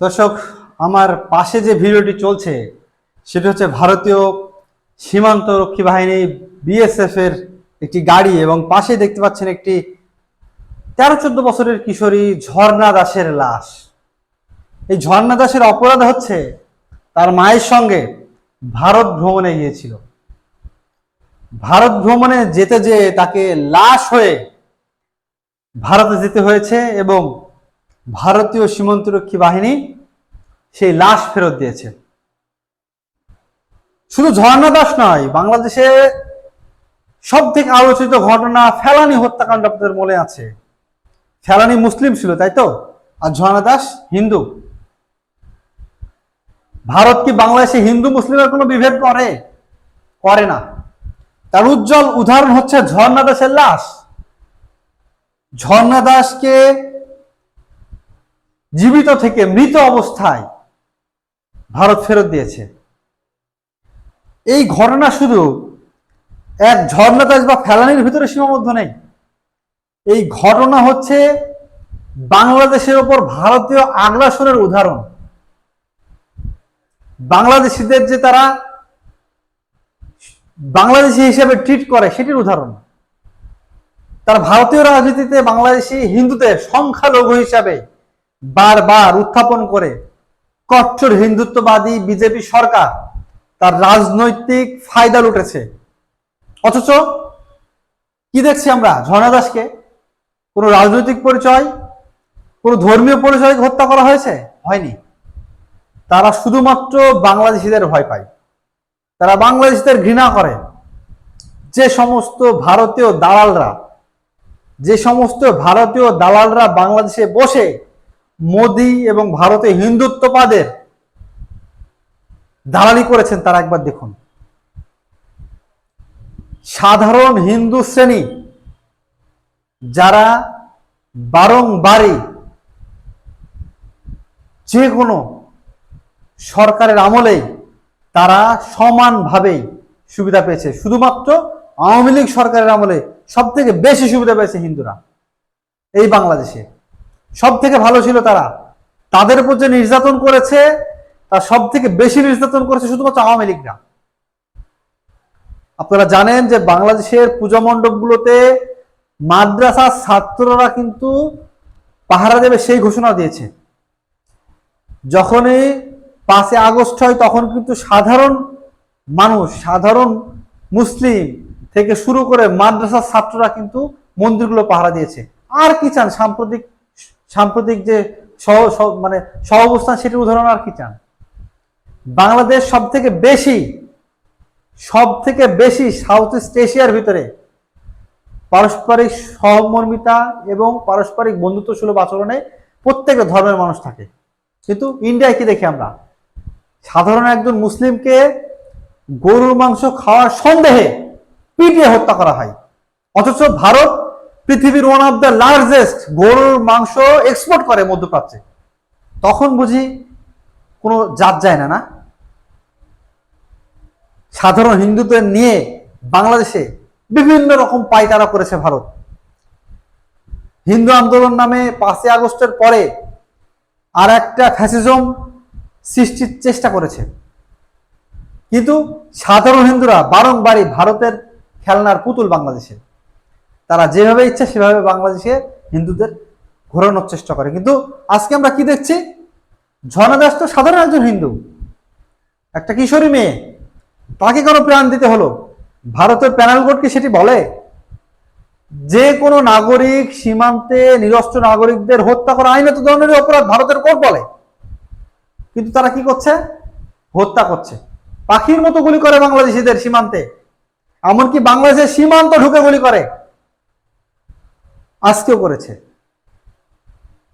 দর্শক, আমার পাশে যে ভিডিওটি চলছে, সেটা হচ্ছে ভারতীয় সীমান্ত রক্ষী বাহিনী বিএসএফ এর একটি গাড়ি এবং পাশে দেখতে পাচ্ছেন একটি তেরো চোদ্দ বছরের কিশোরী ঝর্ণা দাসের লাশ। এই ঝর্ণা দাসের অপরাধ হচ্ছে, তার মায়ের সঙ্গে ভারত ভ্রমণে গিয়েছিল। ভারত ভ্রমণে যেতে যেয়ে তাকে লাশ হয়ে ভারতে যেতে হয়েছে এবং ভারতীয় সীমান্তরক্ষী বাহিনী সেই লাশ ফেরত দিয়েছে। শুধু ঝর্ণা দাস নয়, বাংলাদেশে সব থেকে আলোচিত ঘটনা ফেলানি হত্যাকাণ্ড আপনাদের মনে আছে? ফেলানি মুসলিম ছিল, তাই তো? আর ঝর্ণা দাস হিন্দু। ভারত কি বাংলাদেশে হিন্দু, মুসলিমের কোনো বিভেদ করে? করে না। তার উজ্জ্বল উদাহরণ হচ্ছে ঝর্ণা দাসের লাশ। ঝর্ণা দাসকে জীবিত থেকে মৃত অবস্থায় ভারত ফেরত দিয়েছে। এই ঘটনা শুধু এক ঝর্ণাদাস বা ফেলানির ভিতরে সীমাবদ্ধ নেই। এই ঘটনা হচ্ছে বাংলাদেশের ওপর ভারতীয় আগ্রাসনের উদাহরণ। বাংলাদেশিদের যে তারা বাংলাদেশি হিসেবে ট্রিট করে, সেটির উদাহরণ। তারা ভারতীয় রাজনীতিতে বাংলাদেশি হিন্দুদের সংখ্যালঘু হিসাবে বারবার উত্থাপন করে কট্টর হিন্দুত্ববাদী বিজেপি সরকার তার রাজনৈতিক ফায়দা লুটেছে। অথচ কি দেখছি আমরা? ঝর্ণা দাসকে কোনো রাজনৈতিক পরিচয়, কোনো ধর্মীয় পরিচয় হত্যা করা হয়েছে? হয়নি। তারা শুধুমাত্র বাংলাদেশিদের ভয় পায়। তারা বাংলাদেশিদের ঘৃণা করে। যে সমস্ত ভারতীয় দালালরা, যে সমস্ত ভারতীয় দালালরা বাংলাদেশে বসে মোদি এবং ভারতে হিন্দুত্ববাদের দালালি করেছেন, তারা একবার দেখুন। সাধারণ হিন্দু শ্রেণি যারা বারংবারই যে কোনো সরকারের আমলেই তারা সমানভাবেই সুবিধা পেয়েছে। শুধুমাত্র আওয়ামী লীগ সরকারের আমলে সব থেকে বেশি সুবিধা পেয়েছে হিন্দুরা, এই বাংলাদেশে। সব থেকে ভালো ছিল তারা। তাদের উপর যে নির্যাতন করেছে, তার সব থেকে বেশি নির্যাতন করেছে শুধুমাত্র আওয়ামী লীগরা। আপনারা জানেন যে বাংলাদেশের পূজা মণ্ডপগুলোতে মাদ্রাসার ছাত্ররা কিন্তু পাহারা দেবে সেই ঘোষণা দিয়েছে। যখনই পাঁচে আগস্ট হয়, তখন কিন্তু সাধারণ মানুষ, সাধারণ মুসলিম থেকে শুরু করে মাদ্রাসার ছাত্ররা কিন্তু মন্দিরগুলো পাহারা দিয়েছে। আর কি চান সাম্প্রতিক সাম্প্রতিক যে সহ মানে সহ অবস্থান সেটির উদাহরণ আর কি চান? বাংলাদেশ সব থেকে বেশি সব থেকে বেশি সাউথ ইস্ট এশিয়ার ভিতরে পারস্পরিক সহমর্মিতা এবং পারস্পরিক বন্ধুত্ব সুলভ আচরণে প্রত্যেকটা ধর্মের মানুষ থাকে। কিন্তু ইন্ডিয়ায় কি দেখি আমরা? সাধারণ একজন মুসলিমকে গরুর মাংস খাওয়ার সন্দেহে পিটিয়ে হত্যা করা হয়। অথচ ভারত পৃথিবীর ওয়ান অফ দ্য লার্জেস্ট গরুর মাংস এক্সপোর্ট করে মধ্যপ্রাচ্যে। তখন বুঝি কোনো জাত যায় না না? সাধারণ হিন্দুদের নিয়ে বাংলাদেশে বিভিন্ন রকম পায়তারা করেছে ভারত। হিন্দু আন্দোলন নামে পাঁচই আগস্টের পরে আর একটা ফ্যাসিজম সৃষ্টির চেষ্টা করেছে। কিন্তু সাধারণ হিন্দুরা বারংবারই ভারতের খেলনার পুতুল বাংলাদেশে তারা যেভাবে ইচ্ছা সেভাবে বাংলাদেশে হিন্দুদের ঘোরানোর চেষ্টা করে। কিন্তু আজকে আমরা কি দেখছি? ঝর্ণা দাস তো সাধারণ একজন হিন্দু, একটা কিশোরী মেয়ে, তাকে কেন প্রাণ দিতে হলো। ভারতের প্যানেল কোর্ট কি সেটি বলে? যে কোনো নাগরিক সীমান্তে নিরস্ত্র নাগরিকদের হত্যা করা আইনত ধরনের অপরাধ ভারতের কোর্ট বলে। কিন্তু তারা কি করছে? হত্যা করছে। পাখির মতো গুলি করে বাংলাদেশিদের সীমান্তে। এমনকি বাংলাদেশের সীমান্ত ঢুকে গুলি করে। আজকেও করেছে।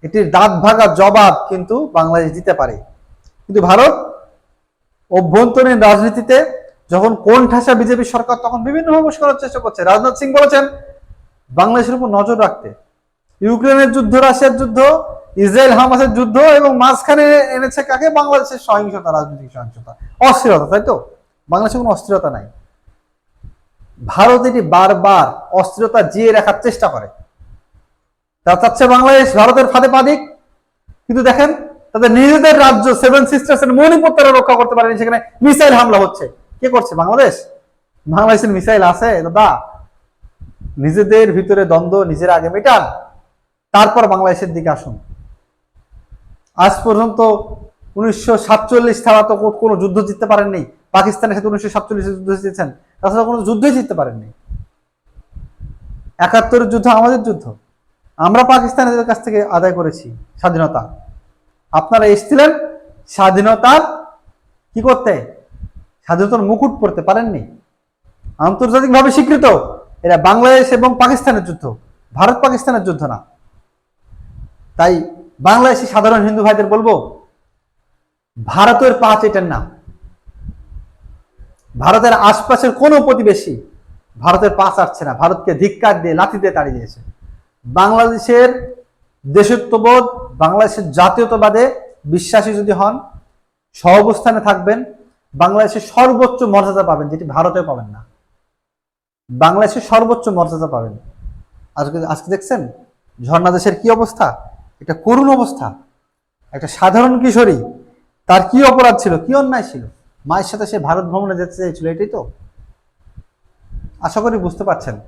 এটির দাঁত ভাগা জবাব কিন্তু বাংলাদেশ দিতে পারে। কিন্তু ভারত অভ্যন্তরীণ রাজনীতিতে যখন কোন ঠাসা বিজেপি সরকার তখন বিভিন্নভাবে করার চেষ্টা করছে। রাজনাথ সিং বলেছেন, বাংলাদেশের উপর নজর রাখতে। ইউক্রেনের যুদ্ধ, রাশিয়ার যুদ্ধ, ইসরায়েল, হামাসের যুদ্ধ এবং মাঝখানে এনেছে কাকে? বাংলাদেশের সহিংসতা, রাজনৈতিক সহিংসতা। অস্থিরতা, তাই তো? বাংলাদেশে কোনো অস্থিরতা নাই। ভারত এটি বারবার অস্থিরতা জিয়ে রাখার চেষ্টা করে। তারা চাচ্ছে বাংলাদেশ, ভারতের ফাঁদে পা দিক। কিন্তু দেখেন, তাদের নিজেদের রাজ্য সেভেন সিস্টার্স এর মণিপুর তারা রক্ষা করতে পারেনি, সেখানে মিসাইল হামলা হচ্ছে। কে করছে? বাংলাদেশ? বাংলাদেশের মিসাইল আছে দাদা। নিজেদের ভিতরে দ্বন্দ্ব, নিজের আগে মেটান, তারপর বাংলাদেশের দিকে আসুন। আজ পর্যন্ত উনিশশো সাতচল্লিশ ছাড়া তো কোনো যুদ্ধ জিততে পারেননি। পাকিস্তানের সাথে উনিশশো সাতচল্লিশে যুদ্ধ জিতেছেন। তাছাড়া কোনো যুদ্ধই জিততে পারেননি। একাত্তরের যুদ্ধ আমাদের যুদ্ধ। আমরা পাকিস্তানিদের কাছ থেকে আদায় করেছি স্বাধীনতা। আপনারা এসেছিলেন স্বাধীনতার কি করতে? স্বাধীনতার মুকুট পড়তে পারেননি। আন্তর্জাতিকভাবে স্বীকৃত। এটা বাংলাদেশ এবং পাকিস্তানের যুদ্ধ। ভারত পাকিস্তানের যুদ্ধ না। তাই বাংলাদেশি সাধারণ হিন্দু ভাইদের বলব, ভারতের পা চেটেন না ভারতের আশপাশের কোনো প্রতিবেশী ভারতের পা চাটছে না। ভারতকে ধিক্কার দিয়ে লাথি দিয়ে তাড়িয়ে দিয়েছে। বাংলাদেশের দেশত্ববোধ, বাংলাদেশের জাতীয়তাবাদে বিশ্বাসী যদি হন, সহাবস্থানে থাকবেন, বাংলাদেশের সর্বোচ্চ মর্যাদা পাবেন, যেটি ভারতে পাবেন না। বাংলাদেশের সর্বোচ্চ মর্যাদা পাবেন। আজকে আজকে দেখছেন? ঝর্ণা দেশের কি অবস্থা? এটা করুণ অবস্থা। একটা সাধারণ কিশোরী, তার কি অপরাধ ছিল? কি অন্যায় ছিল? মায়ের সাথে সে ভারত ভ্রমণে যেতে চাইছিল এটাই তো। আশা করি বুঝতে পারছেন।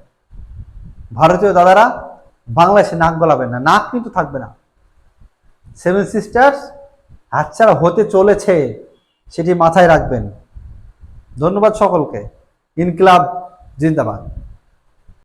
ভারতীয় দাদারা বাংলাদেশে নাক গলাবেন না, নাক কিন্তু থাকবে না। সেভেন সিস্টার্স হাতছাড়া হতে চলেছে, সেটি মাথায় রাখবেন। ধন্যবাদ সকলকে। ইনকিলাব জিন্দাবাদ।